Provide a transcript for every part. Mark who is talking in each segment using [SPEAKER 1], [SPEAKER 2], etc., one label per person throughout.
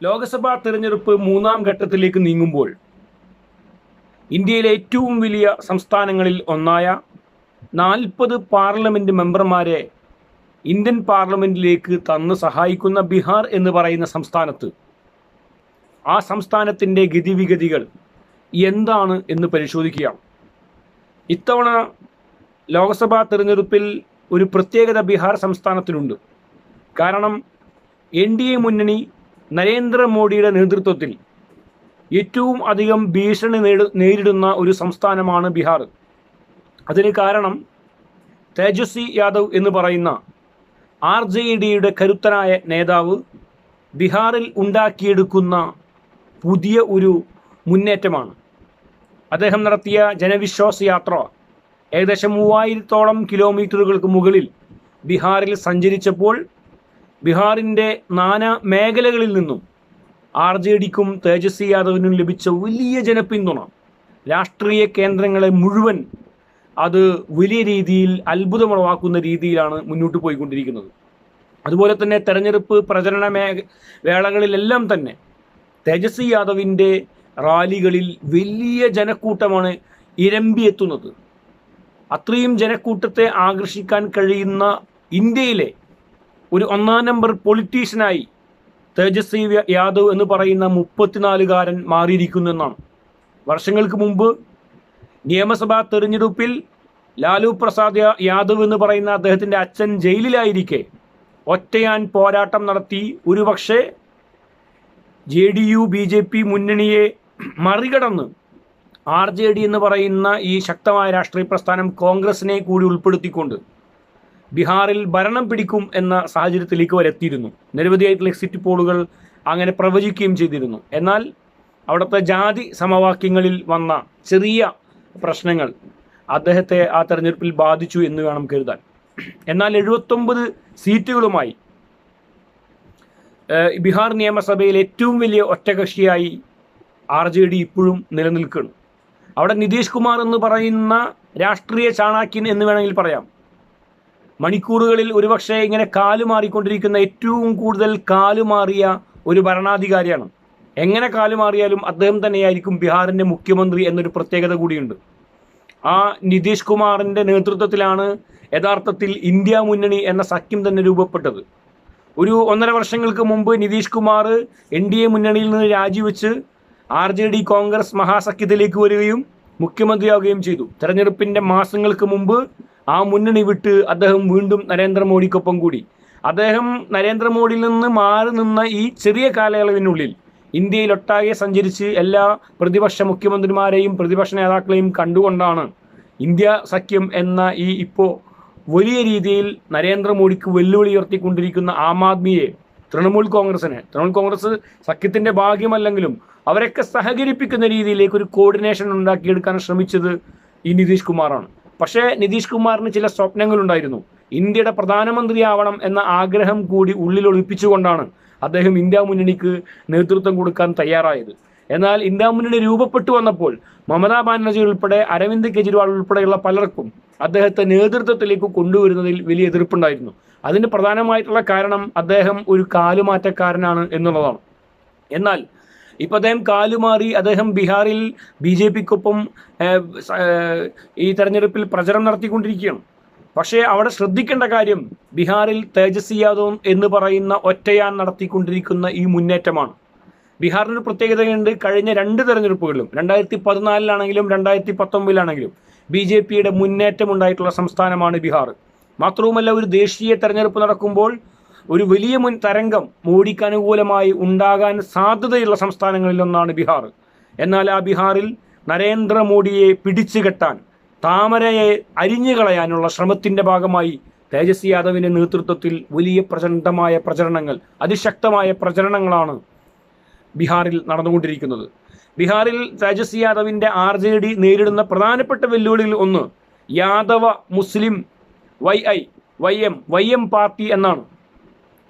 [SPEAKER 1] ലോക്സഭാ തെരഞ്ഞെടുപ്പ് മൂന്നാം ഘട്ടത്തിലേക്ക് നീങ്ങുമ്പോൾ ഇന്ത്യയിലെ ഏറ്റവും വലിയ സംസ്ഥാനങ്ങളിൽ ഒന്നായ നാൽപ്പത് പാർലമെന്റ് മെമ്പർമാരെ ഇന്ത്യൻ പാർലമെന്റിലേക്ക് തന്ന് സഹായിക്കുന്ന ബീഹാർ എന്ന് പറയുന്ന സംസ്ഥാനത്ത് ആ സംസ്ഥാനത്തിന്റെ ഗതിവിഗതികൾ എന്താണ് എന്ന് പരിശോധിക്കുക ഇത്തവണ ലോക്സഭാ തെരഞ്ഞെടുപ്പിൽ ഒരു പ്രത്യേകത ബീഹാർ സംസ്ഥാനത്തിനുണ്ട്. കാരണം എൻ ഡി എ മുന്നണി നരേന്ദ്രമോദിയുടെ നേതൃത്വത്തിൽ ഏറ്റവും അധികം ഭീഷണി നേരിടുന്ന ഒരു സംസ്ഥാനമാണ് ബീഹാർ. അതിന് കാരണം തേജസ്വി യാദവ് എന്ന് പറയുന്ന ആർ ജെ ഡിയുടെ കരുത്തനായ നേതാവ് ബീഹാറിൽ ഉണ്ടാക്കിയെടുക്കുന്ന പുതിയ ഒരു മുന്നേറ്റമാണ്. അദ്ദേഹം നടത്തിയ ജനവിശ്വാസ യാത്ര ഏകദേശം മൂവായിരത്തോളം കിലോമീറ്ററുകൾക്ക് മുകളിൽ ബീഹാറിൽ സഞ്ചരിച്ചപ്പോൾ ബീഹാറിന്റെ നാനാ മേഖലകളിൽ നിന്നും ആർ ജെ ഡിക്കും തേജസ്വി യാദവിനും ലഭിച്ച വലിയ ജനപിന്തുണ. രാഷ്ട്രീയ കേന്ദ്രങ്ങളെ മുഴുവൻ അത് വലിയ രീതിയിൽ അത്ഭുതമുളവാക്കുന്ന രീതിയിലാണ് മുന്നോട്ട് പോയിക്കൊണ്ടിരിക്കുന്നത്. അതുപോലെ തന്നെ തെരഞ്ഞെടുപ്പ് പ്രചരണ മേ വേളകളിലെല്ലാം തന്നെ തേജസ്വി യാദവിന്റെ റാലികളിൽ വലിയ ജനക്കൂട്ടമാണ് ഇരമ്പിയെത്തുന്നത്. അത്രയും ജനക്കൂട്ടത്തെ ആകർഷിക്കാൻ കഴിയുന്ന ഇന്ത്യയിലെ ഒരു ഒന്നാം നമ്പർ പൊളിറ്റീഷ്യനായി തേജസ്വി യാദവ് എന്ന് പറയുന്ന മുപ്പത്തിനാലുകാരൻ മാറിയിരിക്കുന്നു എന്നാണ്. വർഷങ്ങൾക്ക് മുമ്പ് നിയമസഭാ തെരഞ്ഞെടുപ്പിൽ ലാലു പ്രസാദ് യാദവ് എന്ന് പറയുന്ന അദ്ദേഹത്തിന്റെ അച്ഛൻ ജയിലിലായിരിക്കെ ഒറ്റയാൻ പോരാട്ടം നടത്തി. ഒരുപക്ഷെ J D U B J P മുന്നണിയെ മറികടന്ന് ആർ ജെ ഡി എന്ന് പറയുന്ന ഈ ശക്തമായ രാഷ്ട്രീയ പ്രസ്ഥാനം കോൺഗ്രസിനെ കൂടി ഉൾപ്പെടുത്തിക്കൊണ്ട് ബീഹാറിൽ ഭരണം പിടിക്കും എന്ന സാഹചര്യത്തിലേക്ക് വരെ എത്തിയിരുന്നു. നിരവധിയായിട്ടുള്ള എക്സിറ്റ് പോളുകൾ അങ്ങനെ പ്രവചിക്കുകയും ചെയ്തിരുന്നു. എന്നാൽ അവിടുത്തെ ജാതി സമവാക്യങ്ങളിൽ വന്ന ചെറിയ പ്രശ്നങ്ങൾ അദ്ദേഹത്തെ ആ തെരഞ്ഞെടുപ്പിൽ ബാധിച്ചു എന്ന് വേണം കരുതാൻ. എന്നാൽ എഴുപത്തൊമ്പത് സീറ്റുകളുമായി ബീഹാർ നിയമസഭയിൽ ഏറ്റവും വലിയ ഒറ്റകക്ഷിയായി ആർ ജെ ഡി ഇപ്പോഴും നിലനിൽക്കുന്നു അവിടെ നിതീഷ് കുമാർ എന്ന് പറയുന്ന രാഷ്ട്രീയ ചാണാക്യൻ എന്ന് വേണമെങ്കിൽ പറയാം. മണിക്കൂറുകളിൽ ഒരുപക്ഷെ ഇങ്ങനെ കാലുമാറിക്കൊണ്ടിരിക്കുന്ന ഏറ്റവും കൂടുതൽ കാലുമാറിയ ഒരു ഭരണാധികാരിയാണ്. എങ്ങനെ കാലുമാറിയാലും അദ്ദേഹം തന്നെയായിരിക്കും ബീഹാറിന്റെ മുഖ്യമന്ത്രി എന്നൊരു പ്രത്യേകത കൂടിയുണ്ട്. ആ നിതീഷ് കുമാറിന്റെ നേതൃത്വത്തിലാണ് യഥാർത്ഥത്തിൽ ഇന്ത്യ മുന്നണി എന്ന സഖ്യം തന്നെ രൂപപ്പെട്ടത്. ഒരു ഒന്നര വർഷങ്ങൾക്ക് മുമ്പ് Nitish Kumar N D A മുന്നണിയിൽ നിന്ന് രാജിവെച്ച് ആർ ജെ ഡി കോൺഗ്രസ് മഹാസഖ്യത്തിലേക്ക് വരികയും മുഖ്യമന്ത്രിയാവുകയും ചെയ്തു. തെരഞ്ഞെടുപ്പിന്റെ മാസങ്ങൾക്ക് മുമ്പ് ആ മുന്നണി വിട്ട് അദ്ദേഹം വീണ്ടും നരേന്ദ്രമോദിക്കൊപ്പം കൂടി. അദ്ദേഹം നരേന്ദ്രമോദിയിൽ നിന്ന് മാറി നിന്ന ഈ ചെറിയ കാലയളവിനുള്ളിൽ ഇന്ത്യയിലൊട്ടാകെ സഞ്ചരിച്ച് എല്ലാ പ്രതിപക്ഷ മുഖ്യമന്ത്രിമാരെയും പ്രതിപക്ഷ നേതാക്കളെയും കണ്ടുകൊണ്ടാണ് ഇന്ത്യ സഖ്യം എന്ന ഈ ഇപ്പോൾ വലിയ രീതിയിൽ നരേന്ദ്രമോദിക്ക് വെല്ലുവിളി ഉയർത്തിക്കൊണ്ടിരിക്കുന്ന ആം ആദ്മിയെ തൃണമൂൽ കോൺഗ്രസിനെ. തൃണമൂൽ കോൺഗ്രസ് സഖ്യത്തിന്റെ ഭാഗ്യമല്ലെങ്കിലും അവരൊക്കെ സഹകരിപ്പിക്കുന്ന രീതിയിലേക്ക് ഒരു കോർഡിനേഷൻ ഉണ്ടാക്കിയെടുക്കാൻ ശ്രമിച്ചത് ഈ നിതീഷ് കുമാറാണ്. പക്ഷേ നിതീഷ് കുമാറിന് ചില സ്വപ്നങ്ങളുണ്ടായിരുന്നു. ഇന്ത്യയുടെ പ്രധാനമന്ത്രിയാവണം എന്ന ആഗ്രഹം കൂടി ഉള്ളിൽ ഒളിപ്പിച്ചുകൊണ്ടാണ് അദ്ദേഹം ഇന്ത്യ മുന്നണിക്ക് നേതൃത്വം കൊടുക്കാൻ തയ്യാറായത്. എന്നാൽ ഇന്ത്യ മുന്നണി രൂപപ്പെട്ടു വന്നപ്പോൾ മമതാ ബാനർജി ഉൾപ്പെടെ അരവിന്ദ് കെജ്രിവാൾ ഉൾപ്പെടെയുള്ള പലർക്കും അദ്ദേഹത്തെ നേതൃത്വത്തിലേക്ക് കൊണ്ടുവരുന്നതിൽ വലിയ എതിർപ്പുണ്ടായിരുന്നു. അതിന് പ്രധാനമായിട്ടുള്ള കാരണം അദ്ദേഹം ഒരു കാലുമാറ്റക്കാരനാണ് എന്നുള്ളതാണ്. എന്നാൽ ഇപ്പം അദ്ദേഹം കാലുമാറി അദ്ദേഹം ബീഹാറിൽ ബി ജെ പിക്കൊപ്പം ഈ തെരഞ്ഞെടുപ്പിൽ പ്രചരണം നടത്തിക്കൊണ്ടിരിക്കുകയാണ്. പക്ഷേ അവിടെ ശ്രദ്ധിക്കേണ്ട കാര്യം ബീഹാറിൽ തേജസ്വി യാദവ് എന്ന് പറയുന്ന ഒറ്റയാൻ നടത്തിക്കൊണ്ടിരിക്കുന്ന ഈ മുന്നേറ്റമാണ്. ബീഹാറിന് പ്രത്യേകതയുണ്ട് കഴിഞ്ഞ രണ്ട് തെരഞ്ഞെടുപ്പുകളിലും രണ്ടായിരത്തി പതിനാലിലാണെങ്കിലും രണ്ടായിരത്തി പത്തൊമ്പതിലാണെങ്കിലും ബി ജെ പിയുടെ മുന്നേറ്റം ഉണ്ടായിട്ടുള്ള സംസ്ഥാനമാണ് ബീഹാർ. മാത്രവുമല്ല ഒരു ദേശീയ തെരഞ്ഞെടുപ്പ് നടക്കുമ്പോൾ ഒരു വലിയ മുൻ തരംഗം മോഡിക്ക് അനുകൂലമായി ഉണ്ടാകാൻ സാധ്യതയുള്ള സംസ്ഥാനങ്ങളിലൊന്നാണ് ബീഹാർ. എന്നാൽ ആ ബീഹാറിൽ നരേന്ദ്രമോദിയെ പിടിച്ചു കെട്ടാൻ താമരയെ അരിഞ്ഞു കളയാനുള്ള ശ്രമത്തിന്റെ ഭാഗമായി തേജസ്വി യാദവിന്റെ നേതൃത്വത്തിൽ വലിയ പ്രചണ്ഡമായ പ്രചരണങ്ങൾ അതിശക്തമായ പ്രചരണങ്ങളാണ് ബീഹാറിൽ നടന്നുകൊണ്ടിരിക്കുന്നത്. ബീഹാറിൽ തേജസ്വി യാദവിന്റെ ആർ ജെ ഡി നേരിടുന്ന പ്രധാനപ്പെട്ട വെല്ലുവിളിയിൽ ഒന്ന് Yadav Muslim Y I Y M Y M party എന്നാണ്.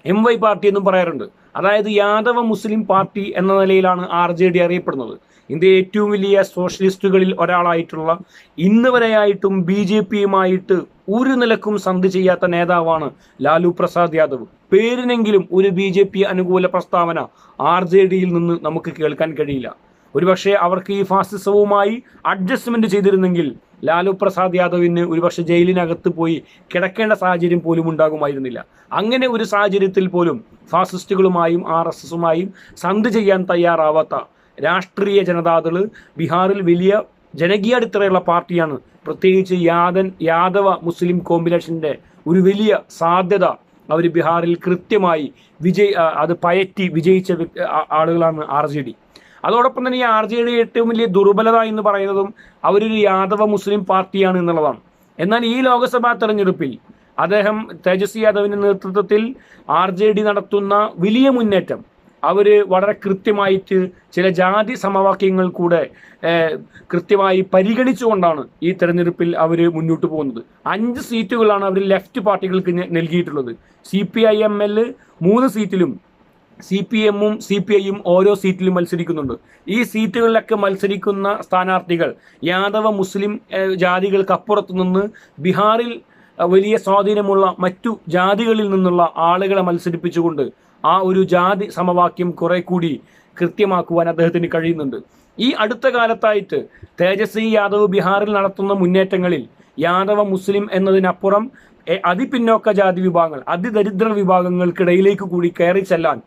[SPEAKER 1] എം വൈ പാർട്ടി എന്നും പറയാറുണ്ട്. അതായത് യാദവ മുസ്ലിം പാർട്ടി എന്ന നിലയിലാണ് ആർ ജെ ഡി അറിയപ്പെടുന്നത്. ഇന്ത്യ ഏറ്റവും വലിയ സോഷ്യലിസ്റ്റുകളിൽ ഒരാളായിട്ടുള്ള ഇന്ന് വരെയായിട്ടും ബി ജെ പിയുമായിട്ട് ഒരു നിലക്കും സന്ധി ചെയ്യാത്ത നേതാവാണ് ലാലു പ്രസാദ് യാദവ്. പേരിനെങ്കിലും ഒരു ബി ജെ പി അനുകൂല പ്രസ്താവന ആർ ജെ ഡിയിൽ നിന്ന് നമുക്ക് കേൾക്കാൻ കഴിയില്ല. ഒരുപക്ഷെ അവർക്ക് ഈ ഫാസിസവുമായി അഡ്ജസ്റ്റ്മെന്റ് ചെയ്തിരുന്നെങ്കിൽ ലാലു പ്രസാദ് യാദവിന് ഒരുപക്ഷെ ജയിലിനകത്ത് പോയി കിടക്കേണ്ട സാഹചര്യം പോലും ഉണ്ടാകുമായിരുന്നില്ല. അങ്ങനെ ഒരു സാഹചര്യത്തിൽ പോലും ഫാസിസ്റ്റുകളുമായും ആർ എസ് എസുമായും സന്ധി ചെയ്യാൻ തയ്യാറാവാത്ത രാഷ്ട്രീയ ജനതാദൾ ബീഹാറിൽ വലിയ ജനകീയ അടിത്തറയുള്ള പാർട്ടിയാണ്. പ്രത്യേകിച്ച് യാദൻ യാദവ മുസ്ലിം കോമ്പിനേഷന്റെ ഒരു വലിയ സാധ്യത അവർ ബീഹാറിൽ കൃത്യമായി വിജയ് അത് പയറ്റി വിജയിച്ച ആളുകളാണ് ആർ ജെ ഡി. അതോടൊപ്പം തന്നെ ഈ ആർ ജെ ഡി ഏറ്റവും വലിയ ദുർബലത എന്ന് പറയുന്നതും അവരൊരു യാദവ മുസ്ലിം പാർട്ടിയാണ് എന്നുള്ളതാണ്. എന്നാൽ ഈ ലോക്സഭാ തെരഞ്ഞെടുപ്പിൽ അദ്ദേഹം തേജസ്വി യാദവിന്റെ നേതൃത്വത്തിൽ ആർ ജെ ഡി നടത്തുന്ന വലിയ മുന്നേറ്റം അവർ വളരെ കൃത്യമായിട്ട് ചില ജാതി സമവാക്യങ്ങൾ കൂടെ കൃത്യമായി പരിഗണിച്ചുകൊണ്ടാണ് ഈ തെരഞ്ഞെടുപ്പിൽ അവർ മുന്നോട്ട് പോകുന്നത്. അഞ്ച് സീറ്റുകളാണ് അവർ ലെഫ്റ്റ് പാർട്ടികൾക്ക് നൽകിയിട്ടുള്ളത്. C P I M L മൂന്ന് സീറ്റിലും സി പി എമ്മും സി പി ഐയും ഓരോ സീറ്റിലും മത്സരിക്കുന്നുണ്ട്. ഈ സീറ്റുകളിലൊക്കെ മത്സരിക്കുന്ന സ്ഥാനാർത്ഥികൾ യാദവ മുസ്ലിം ജാതികൾക്കപ്പുറത്തു നിന്ന് ബീഹാറിൽ വലിയ സ്വാധീനമുള്ള മറ്റു ജാതികളിൽ നിന്നുള്ള ആളുകളെ മത്സരിപ്പിച്ചുകൊണ്ട് ആ ഒരു ജാതി സമവാക്യം കുറെ കൂടി കൃത്യമാക്കുവാൻ അദ്ദേഹത്തിന് കഴിയുന്നുണ്ട്. ഈ അടുത്ത കാലത്തായിട്ട് തേജസ്വി യാദവ് ബീഹാറിൽ നടത്തുന്ന മുന്നേറ്റങ്ങളിൽ യാദവ മുസ്ലിം എന്നതിനപ്പുറം അതിപിന്നോക്ക ജാതി വിഭാഗങ്ങൾ അതിദരിദ്ര വിഭാഗങ്ങൾക്കിടയിലേക്ക് കൂടി കയറി ചെല്ലാൻ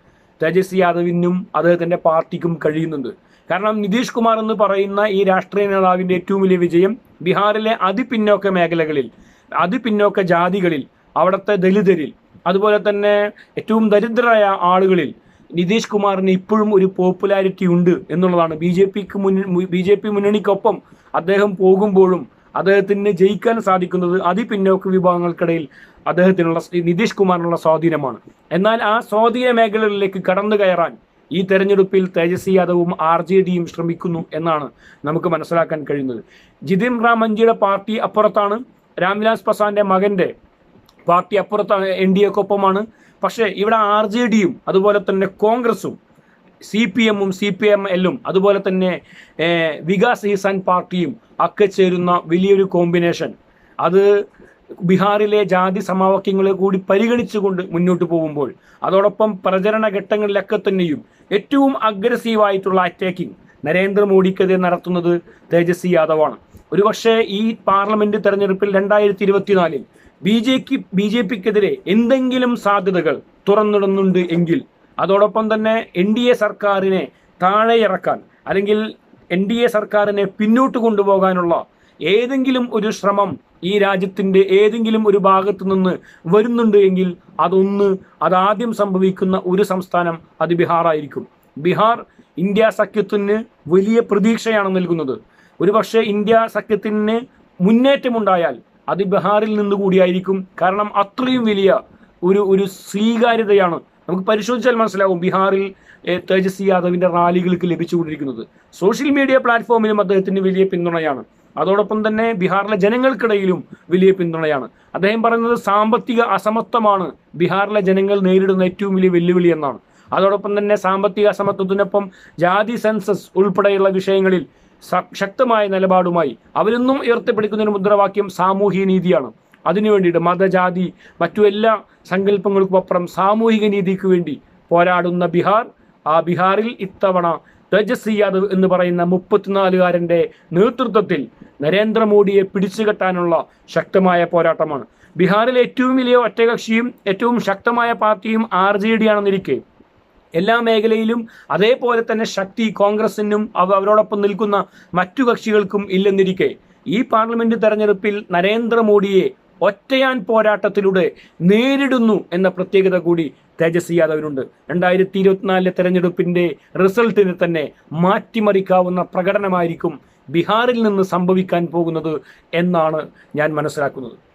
[SPEAKER 1] തേജസ്വി യാദവിനും അദ്ദേഹത്തിന്റെ പാർട്ടിക്കും കഴിയുന്നുണ്ട് കാരണം നിതീഷ് കുമാർ എന്ന് പറയുന്ന ഈ രാഷ്ട്രീയ നേതാവിന്റെ ഏറ്റവും വലിയ വിജയം ബീഹാറിലെ അതിപിന്നോക്ക മേഖലകളിൽ അതിപിന്നോക്ക ജാതികളിൽ അവിടുത്തെ ദലിതരിൽ അതുപോലെ തന്നെ ഏറ്റവും ദരിദ്രരായ ആളുകളിൽ നിതീഷ് കുമാറിന് ഇപ്പോഴും ഒരു പോപ്പുലാരിറ്റി ഉണ്ട് എന്നുള്ളതാണ്. ബി ജെ പിക്ക് മുന്നിൽ ബി ജെ പി മുന്നണിക്കൊപ്പം അദ്ദേഹം പോകുമ്പോഴും അദ്ദേഹത്തിന് ജയിക്കാൻ സാധിക്കുന്നത് അതിപിന്നോക്ക വിഭാഗങ്ങൾക്കിടയിൽ അദ്ദേഹത്തിനുള്ള നിതീഷ് കുമാറിനുള്ള സ്വാധീനമാണ്. എന്നാൽ ആ സ്വാധീന മേഖലകളിലേക്ക് കടന്നു കയറാൻ ഈ തെരഞ്ഞെടുപ്പിൽ തേജസ്വി യാദവും ആർ ജെ ഡിയും ശ്രമിക്കുന്നു എന്നാണ് നമുക്ക് മനസ്സിലാക്കാൻ കഴിയുന്നത്. ജിതിൻ റാം മഞ്ചിയുടെ പാർട്ടി അപ്പുറത്താണ് രാംവിലാസ് പസാന്റെ മകന്റെ പാർട്ടി അപ്പുറത്താണ് എൻ ഡി എക്കൊപ്പമാണ് പക്ഷേ ഇവിടെ ആർ ജെ ഡിയും അതുപോലെ തന്നെ കോൺഗ്രസും സി പി എമ്മും സി പി എം എല്ലും അതുപോലെ തന്നെ വികാസ് ഹിസാൻ പാർട്ടിയും ഒക്കെ ചേരുന്ന വലിയൊരു കോമ്പിനേഷൻ. അത് ബീഹാറിലെ ജാതി സമവാക്യങ്ങളെ കൂടി പരിഗണിച്ചുകൊണ്ട് മുന്നോട്ട് പോകുമ്പോൾ അതോടൊപ്പം പ്രചരണ ഘട്ടങ്ങളിലൊക്കെ തന്നെയും ഏറ്റവും അഗ്രസീവായിട്ടുള്ള അറ്റാക്കിംഗ് നരേന്ദ്രമോദിക്കെതിരെ നടത്തുന്നത് തേജസ്വി യാദവാണ്. ഒരുപക്ഷെ ഈ പാർലമെന്റ് തെരഞ്ഞെടുപ്പിൽ രണ്ടായിരത്തി ഇരുപത്തിനാലിൽ ബി ജെക്ക് ബി ജെ പിക്കെതിരെ എന്തെങ്കിലും സാധ്യതകൾ തുറന്നിടുന്നുണ്ട് എങ്കിൽ അതോടൊപ്പം തന്നെ എൻ ഡി എ സർക്കാരിനെ താഴെ ഇറക്കാൻ അല്ലെങ്കിൽ എൻ ഡി എ സർക്കാരിനെ പിന്നോട്ട് കൊണ്ടുപോകാനുള്ള ഏതെങ്കിലും ഒരു ശ്രമം ഈ രാജ്യത്തിന്റെ ഏതെങ്കിലും ഒരു ഭാഗത്തു നിന്ന് വരുന്നുണ്ട് എങ്കിൽ അതൊന്ന് അതാദ്യം സംഭവിക്കുന്ന ഒരു സംസ്ഥാനം അത് ബീഹാറായിരിക്കും ബീഹാർ ഇന്ത്യ സഖ്യത്തിന് വലിയ പ്രതീക്ഷയാണ് നൽകുന്നത്. ഒരുപക്ഷെ ഇന്ത്യ സഖ്യത്തിന് മുന്നേറ്റമുണ്ടായാൽ അത് ബീഹാറിൽ നിന്ന് കൂടിയായിരിക്കും കാരണം അത്രയും വലിയ ഒരു ഒരു സ്വീകാര്യതയാണ് നമുക്ക് പരിശോധിച്ചാൽ മനസ്സിലാവും ബീഹാറിൽ തേജസ്വി യാദവിന്റെ റാലികൾക്ക് ലഭിച്ചുകൊണ്ടിരിക്കുന്നത്. സോഷ്യൽ മീഡിയ പ്ലാറ്റ്ഫോമിലും അദ്ദേഹത്തിന് വലിയ പിന്തുണയാണ്. അതോടൊപ്പം തന്നെ ബീഹാറിലെ ജനങ്ങൾക്കിടയിലും വലിയ പിന്തുണയാണ്. അദ്ദേഹം പറയുന്നത് സാമ്പത്തിക അസമത്വമാണ്. ബീഹാറിലെ ജനങ്ങൾ നേരിടുന്ന ഏറ്റവും വലിയ വെല്ലുവിളി എന്നാണ്. അതോടൊപ്പം തന്നെ സാമ്പത്തിക അസമത്വത്തിനൊപ്പം ജാതി സെൻസസ് ഉൾപ്പെടെയുള്ള വിഷയങ്ങളിൽ ശക്തമായ നിലപാടുമായി അവരൊന്നും ഉയർത്തിപ്പിടിക്കുന്ന ഒരു മുദ്രാവാക്യം സാമൂഹ്യ നീതിയാണ് അതിനു വേണ്ടിയിട്ട് മതജാതി മറ്റു എല്ലാ സങ്കല്പങ്ങൾക്കും അപ്പുറം സാമൂഹിക നീതിക്ക് വേണ്ടി പോരാടുന്ന ബീഹാർ ആ ബീഹാറിൽ ഇത്തവണ തേജസ്വി യാദവ് എന്ന് പറയുന്ന മുപ്പത്തിനാലുകാരന്റെ നേതൃത്വത്തിൽ നരേന്ദ്രമോദിയെ പിടിച്ചുകെട്ടാനുള്ള ശക്തമായ പോരാട്ടമാണ്. ബീഹാറിൽ ഏറ്റവും വലിയ ഒറ്റകക്ഷിയും ഏറ്റവും ശക്തമായ പാർട്ടിയും ആർ ജെ ഡി ആണെന്നിരിക്കെ എല്ലാ മേഖലയിലും അതേപോലെ തന്നെ ശക്തി കോൺഗ്രസിനും അവ- അവരോടൊപ്പം നിൽക്കുന്ന മറ്റു കക്ഷികൾക്കും ഇല്ലെന്നിരിക്കെ. ഈ പാർലമെന്റ് തെരഞ്ഞെടുപ്പിൽ നരേന്ദ്രമോദിയെ ഒറ്റയാൻ പോരാട്ടത്തിലൂടെ നേരിടുന്നു എന്ന പ്രത്യേകത കൂടി തേജസ്വി യാദവിനുണ്ട്. രണ്ടായിരത്തി ഇരുപത്തിനാലിലെ തെരഞ്ഞെടുപ്പിന്റെ റിസൾട്ടിനെ തന്നെ മാറ്റിമറിക്കാവുന്ന പ്രകടനമായിരിക്കും ബീഹാറിൽ നിന്ന് സംഭവിക്കാൻ പോകുന്നത് എന്നാണ് ഞാൻ മനസ്സിലാക്കുന്നത്.